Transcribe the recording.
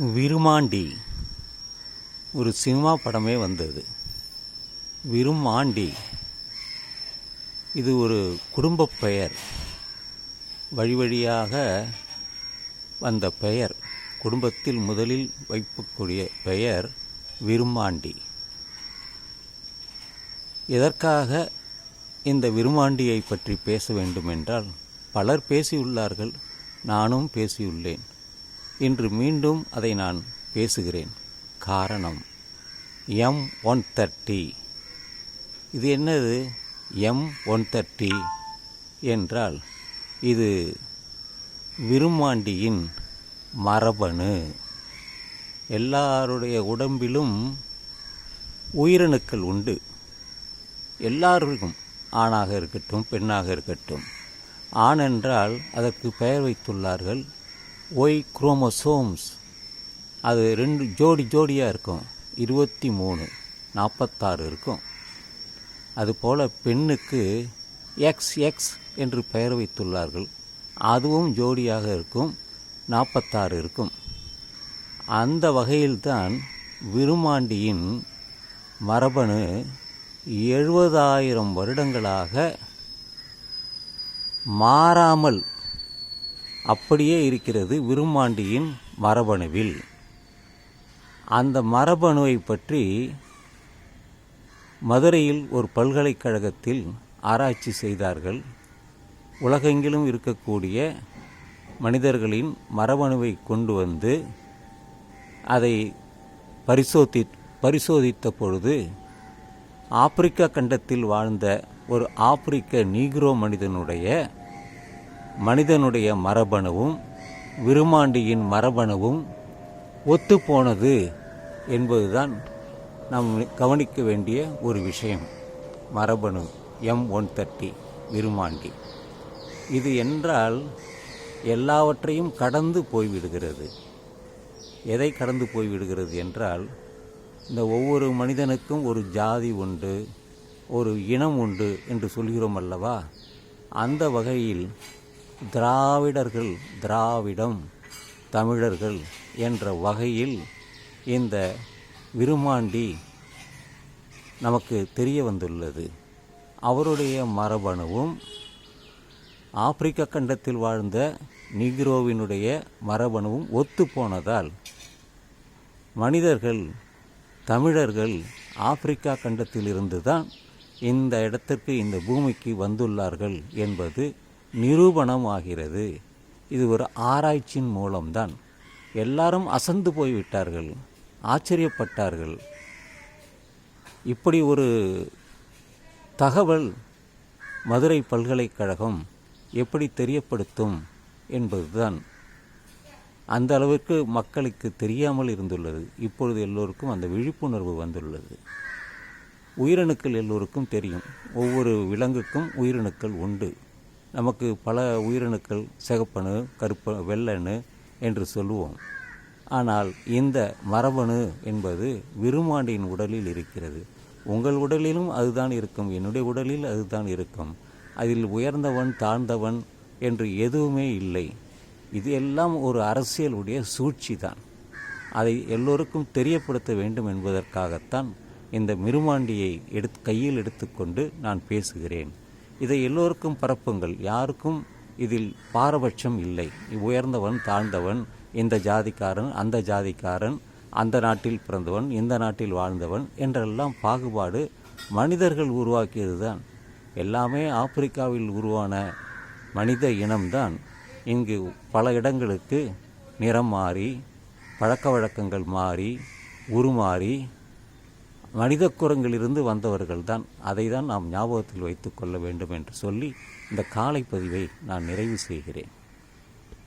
விருமாண்டி. ஒரு சினிமா படமே வந்தது. விருமாண்டி. இது ஒரு குடும்பப் பெயர். வழி வழியாக வந்த பெயர். குடும்பத்தில் முதலில் வைக்கக்கூடிய பெயர் விருமாண்டி. எதற்காக இந்த விருமாண்டியை பற்றி பேச வேண்டுமென்றால் பலர் பேசியுள்ளார்கள் நானும் பேசியுள்ளேன். இன்று மீண்டும் அதை நான் பேசுகிறேன். காரணம் எம் ஒன் தேர்ட்டி இது என்னது? எம் ஒன் தேர்ட்டி என்றால் இது விருமாண்டியின் மரபணு. எல்லாருடைய உடம்பிலும் உயிரணுக்கள் உண்டு. எல்லாருக்கும் ஆணாக இருக்கட்டும் பெண்ணாக இருக்கட்டும். ஆண் என்றால் அதற்கு பெயர் வைத்துள்ளார்கள் ஒய் குரோமோசோம்ஸ் அது ரெண்டு ஜோடி ஜோடியாக இருக்கும். இருபத்தி மூணு நாற்பத்தாறு இருக்கும். அதுபோல் பெண்ணுக்கு எக்ஸ் எக்ஸ் என்று பெயர் வைத்துள்ளார்கள். அதுவும் ஜோடியாக இருக்கும். நாற்பத்தாறு இருக்கும். அந்த வகையில்தான் விருமாண்டியின் மரபணு எழுபதாயிரம் வருடங்களாக மாறாமல் அப்படியே இருக்கிறது விருமாண்டியின் மரபணுவில். அந்த மரபணுவை பற்றி மதுரையில் ஒரு பல்கலைக்கழகத்தில் ஆராய்ச்சி செய்தார்கள். உலகெங்கிலும் இருக்கக்கூடிய மனிதர்களின் மரபணுவை கொண்டு வந்து அதை பரிசோதி பரிசோதித்த பொழுது ஆப்பிரிக்கா கண்டத்தில் வாழ்ந்த ஒரு ஆப்பிரிக்க நீக்ரோ மனிதனுடைய மனிதனுடைய மரபணுவும் விருமாண்டியின் மரபணுவும் ஒத்துப்போனது என்பதுதான் நாம் கவனிக்க வேண்டிய ஒரு விஷயம். மரபணு எம் ஒன் தேர்ட்டி விருமாண்டி இது என்றால் எல்லாவற்றையும் கடந்து போய்விடுகிறது. எதை கடந்து போய்விடுகிறது என்றால் இந்த ஒவ்வொரு மனிதனுக்கும் ஒரு ஜாதி உண்டு ஒரு இனம் உண்டு என்று சொல்கிறோம் அல்லவா? அந்த வகையில் திராவிடர்கள் திராவிடம் தமிழர்கள் என்ற வகையில் இந்த விருமாண்டி நமக்கு தெரிய வந்துள்ளது. அவருடைய மரபணுவும் ஆப்பிரிக்க கண்டத்தில் வாழ்ந்த நீக்ரோவினுடைய மரபணுவும் ஒத்துப்போனதால் மனிதர்கள் தமிழர்கள் ஆப்பிரிக்கா கண்டத்திலிருந்து தான் இந்த இடத்திற்கு இந்த பூமிக்கு வந்துள்ளார்கள் என்பது நிரூபணம் ஆகிறது இது ஒரு ஆராய்ச்சியின் மூலம்தான். எல்லாரும் அசந்து போய்விட்டார்கள். ஆச்சரியப்பட்டார்கள். இப்படி ஒரு தகவல் மதுரை பல்கலைக்கழகம் எப்படி தெரியப்படுத்தும் என்பதுதான். அந்த அளவிற்கு மக்களுக்கு தெரியாமல் இருந்துள்ளது. இப்பொழுது எல்லோருக்கும் அந்த விழிப்புணர்வு வந்துள்ளது. உயிரணுக்கள் எல்லோருக்கும் தெரியும். ஒவ்வொரு விலங்குக்கும் உயிரணுக்கள் உண்டு. நமக்கு பல உயிரணுக்கள் சிகப்பணு கருப்ப வெள்ளணு என்று சொல்லுவோம். ஆனால் இந்த மரபணு என்பது விருமாண்டியின் உடலில் இருக்கிறது. உங்கள் உடலிலும் அதுதான் இருக்கும். என்னுடைய உடலில் அதுதான் இருக்கும். அதில் உயர்ந்தவன் தாழ்ந்தவன் என்று எதுவுமே இல்லை. இது எல்லாம் ஒரு அரசியலுடைய சூழ்ச்சி தான் அதை எல்லோருக்கும் தெரியப்படுத்த வேண்டும் என்பதற்காகத்தான் இந்த மிருமாண்டியை எடுத்து கையில் எடுத்துக்கொண்டு நான் பேசுகிறேன். இதை எல்லோருக்கும் பரப்புங்கள். யாருக்கும் இதில் பாரபட்சம் இல்லை. உயர்ந்தவன் தாழ்ந்தவன் இந்த ஜாதிக்காரன் அந்த ஜாதிக்காரன் அந்த நாட்டில் பிறந்தவன் இந்த நாட்டில் வாழ்ந்தவன் என்றெல்லாம் பாகுபாடு மனிதர்கள் உருவாக்கியது தான் எல்லாமே ஆப்பிரிக்காவில் உருவான மனித இனம்தான். இங்கு பல இடங்களுக்கு நிறம் மாறி பழக்க வழக்கங்கள் மாறி உருமாறி மனித குரங்கிலிருந்து வந்தவர்கள் தான் அதை தான் நாம் ஞாபகத்தில் வைத்து கொள்ள வேண்டும் என்று சொல்லி இந்த காலை பதிவை நான் நிறைவு செய்கிறேன்.